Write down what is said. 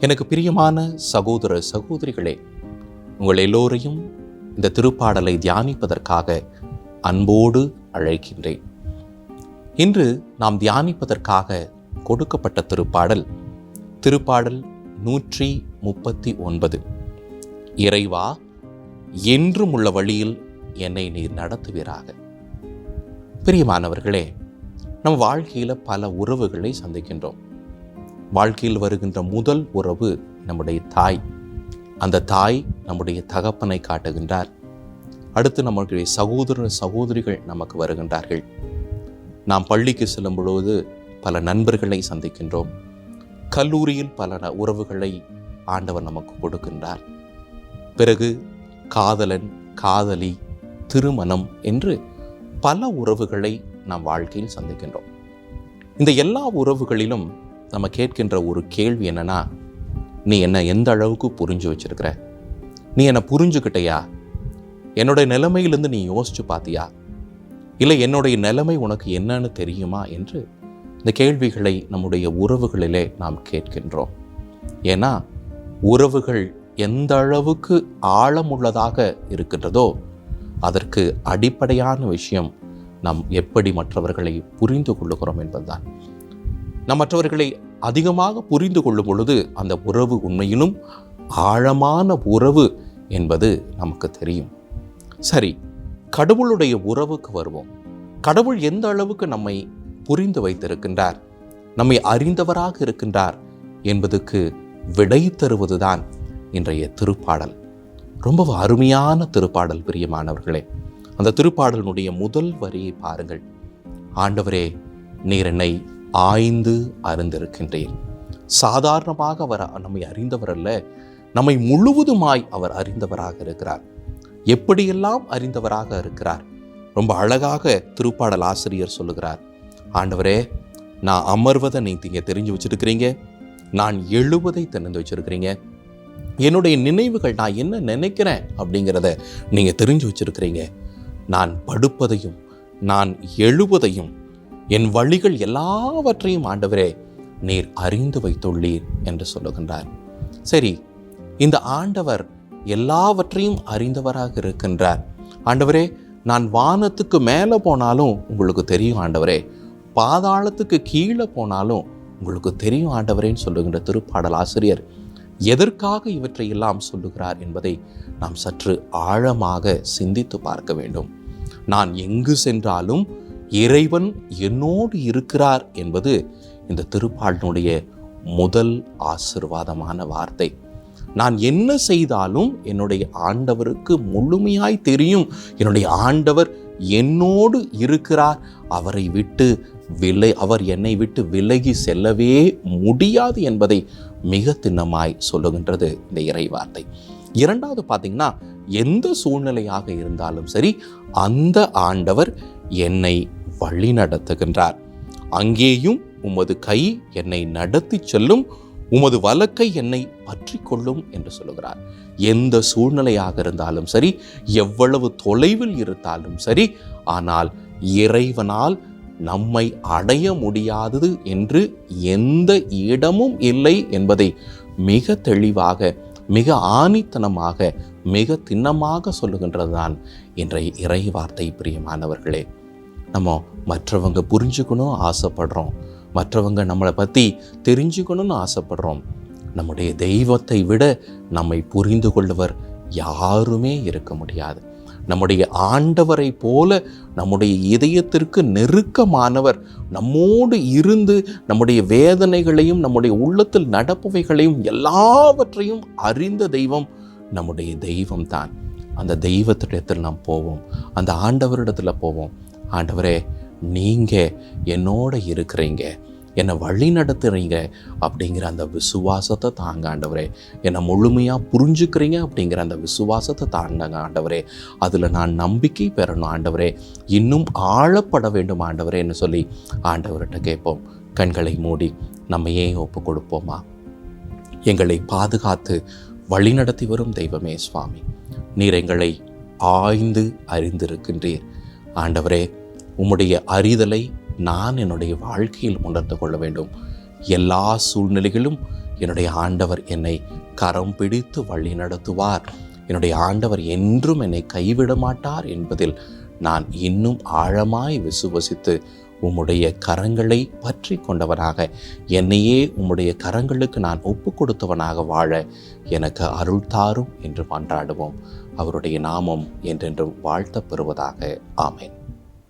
எனக்கு பிரியமான சகோதர சகோதரிகளே உங்கள் எல்லோரையும் இந்த திருப்பாடலை தியானிப்பதற்காக அன்போடு அழைக்கின்றேன். இன்று நாம் தியானிப்பதற்காக கொடுக்கப்பட்ட திருப்பாடல் திருப்பாடல் நூற்றி முப்பத்தி ஒன்பது இறைவா என்றும் உள்ள வழியில் என்னை நீர் நடத்துவீராக. பிரியமானவர்களே நம் வாழ்க்கையில் பல உறவுகளை சந்திக்கின்றோம். வாழ்க்கையில் வருகின்ற முதல் உறவு நம்முடைய தாய். அந்த தாய் நம்முடைய தகப்பனை காட்டுகின்றார். அடுத்து நம்முடைய சகோதர சகோதரிகள் நமக்கு வருகின்றார்கள். நாம் பள்ளிக்கு செல்லும் பொழுது பல நண்பர்களை சந்திக்கின்றோம். கல்லூரியில் பல உறவுகளை ஆண்டவர் நமக்கு கொடுக்கின்றார். பிறகு காதலன் காதலி திருமணம் என்று பல உறவுகளை நாம் வாழ்க்கையில் சந்திக்கின்றோம். இந்த எல்லா உறவுகளிலும் நம்ம கேட்கின்ற ஒரு கேள்வி என்னன்னா நீ என்னை எந்த அளவுக்கு புரிஞ்சு வச்சிருக்கிற? நீ என்னை புரிஞ்சுக்கிட்டையா? என்னுடைய நிலைமையிலேருந்து நீ யோசிச்சு பார்த்தியா இல்லை என்னுடைய நிலைமை உனக்கு என்னன்னு தெரியுமா என்று இந்த கேள்விகளை நம்முடைய உறவுகளிலே நாம் கேட்கின்றோம். ஏன்னா உறவுகள் எந்த அளவுக்கு ஆழமுள்ளதாக இருக்கின்றதோ அதற்கு அடிப்படையான விஷயம் நாம் எப்படி மற்றவர்களை புரிந்து கொள்ளுகிறோம் என்பதுதான். நம் மற்றவர்களை அதிகமாக புரிந்து கொள்ளும் பொழுது அந்த உறவு உண்மையிலும் ஆழமான உறவு என்பது நமக்கு தெரியும். சரி கடவுளுடைய உறவுக்கு வருவோம். கடவுள் எந்த அளவுக்கு நம்மை புரிந்து வைத்திருக்கின்றார் நம்மை அறிந்தவராக இருக்கின்றார் என்பதுக்கு விடை தருவதுதான் இன்றைய திருப்பாடல். ரொம்ப அருமையான திருப்பாடல் பிரியமானவர்களே. அந்த திருப்பாடலினுடைய முதல் வரியை பாருங்கள். ஆண்டவரே நீர் என்னை ஆய்ந்து அறிந்திருக்கின்றேன். சாதாரணமாக அவர் நம்மை அறிந்தவர் அல்ல நம்மை முழுவதுமாய் அவர் அறிந்தவராக இருக்கிறார். எப்படியெல்லாம் அறிந்தவராக இருக்கிறார்? ரொம்ப அழகாக திருப்பாடல் ஆசிரியர் சொல்லுகிறார். ஆண்டவரே நான் அமர்வதை நீங்க தெரிஞ்சு வச்சிருக்கிறீங்க. நான் எழுவதை தெரிந்து வச்சிருக்கிறீங்க. என்னுடைய நினைவுகள் நான் என்ன நினைக்கிறேன் அப்படிங்கிறத நீங்கள் தெரிஞ்சு வச்சிருக்கிறீங்க. நான் படுப்பதையும் நான் எழுவதையும் என் வழிகள் எல்லாவற்றையும் ஆண்டவரே நீர் அறிந்து வைத்துள்ளீர் என்று சொல்லுகின்றார். சரி இந்த ஆண்டவர் எல்லாவற்றையும் அறிந்தவராக இருக்கின்றார். ஆண்டவரே நான் வானத்துக்கு மேலே போனாலும் உங்களுக்கு தெரியும் ஆண்டவரே. பாதாளத்துக்கு கீழே போனாலும் உங்களுக்கு தெரியும் ஆண்டவரேன்னு சொல்லுகின்ற திருப்பாடல் ஆசிரியர் எதற்காக இவற்றையெல்லாம் சொல்லுகிறார் என்பதை நாம் சற்று ஆழமாக சிந்தித்து பார்க்க வேண்டும். நான் எங்கு சென்றாலும் இறைவன் என்னோடு இருக்கிறார் என்பது இந்த திருப்பாடனுடைய முதல் ஆசிர்வாதமான வார்த்தை. நான் என்ன செய்தாலும் என்னுடைய ஆண்டவருக்கு முழுமையாய் தெரியும். என்னுடைய ஆண்டவர் என்னோடு இருக்கிறார். அவரை விட்டு விலை அவர் என்னை விட்டு விலகி செல்லவே முடியாது என்பதை மிக திண்ணமாய் சொல்லுகின்றது இந்த இறை வார்த்தை. இரண்டாவது பார்த்தீங்கன்னா எந்த சூழ்நிலையாக இருந்தாலும் சரி அந்த ஆண்டவர் என்னை வழி நடத்துகின்றார். அங்கேயும் உமது கை என்னை நடத்தி செல்லும் உமது வலக்கை என்னை பற்றி கொள்ளும் என்று சொல்லுகிறார். எந்த சூழ்நிலையாக இருந்தாலும் சரி எவ்வளவு தொலைவில் இருந்தாலும் சரி ஆனால் இறைவனால் நம்மை அடைய முடியாதது என்று எந்த இடமும் இல்லை என்பதை மிக தெளிவாக மிக ஆணித்தனமாக மிக திண்ணமாக சொல்லுகின்றதுதான் இன்றைய இறை வார்த்தை பிரியமானவர்களே. நம்ம மற்றவங்க புரிஞ்சுக்கணும் ஆசைப்படுறோம். மற்றவங்க நம்மளை பற்றி தெரிஞ்சுக்கணும்னு ஆசைப்படுறோம். நம்முடைய தெய்வத்தை விட நம்மை புரிந்து கொள்ளுவர் யாருமே இருக்க முடியாது. நம்முடைய ஆண்டவரை போல நம்முடைய இதயத்திற்கு நெருக்கமானவர் நம்மோடு இருந்து நம்முடைய வேதனைகளையும் நம்முடைய உள்ளத்தில் நடப்பவைகளையும் எல்லாவற்றையும் அறிந்த தெய்வம் நம்முடைய தெய்வம் தான் அந்த தெய்வத்திடத்தில் நாம் போவோம். அந்த ஆண்டவரிடத்தில் போவோம். ஆண்டவரே நீங்கள் என்னோட இருக்கிறீங்க. என்னை வழி நடத்துறீங்க அப்படிங்கிற அந்த விசுவாசத்தை தாங்க ஆண்டவரே. என்னை முழுமையாக புரிஞ்சுக்கிறீங்க அப்படிங்கிற அந்த விசுவாசத்தை தாங்க ஆண்டவரே. அதில் நான் நம்பிக்கை பெறணும் ஆண்டவரே. இன்னும் ஆழப்பட வேண்டும் ஆண்டவரேன்னு சொல்லி ஆண்டவர்கிட்ட கேட்போம். கண்களை மூடி நம்ம ஏன் ஒப்பு கொடுப்போமா? எங்களை பாதுகாத்து வழிநடத்தி வரும் தெய்வமே சுவாமி. நீர் எங்களை ஆய்ந்து அறிந்திருக்கின்றீர். ஆண்டவரே உம்முடைய அறிதலை நான் என்னுடைய வாழ்க்கையில் உணர்ந்து கொள்ள வேண்டும். எல்லா சூழ்நிலைகளும் என்னுடைய ஆண்டவர் என்னை கரம் பிடித்து வழி நடத்துவார். என்னுடைய ஆண்டவர் என்றும் என்னை கைவிட மாட்டார் என்பதில் நான் இன்னும் ஆழமாய் விசுவசித்து உம்முடைய கரங்களை பற்றி கொண்டவனாக என்னையே உம்முடைய கரங்களுக்கு நான் ஒப்பு கொடுத்தவனாக வாழ எனக்கு அருள் தாரும் என்று மன்றாடுவோம். அவருடைய நாமம் என்றென்றும் வாழ்த்தப்பெறுவதாக பெறுவதாக.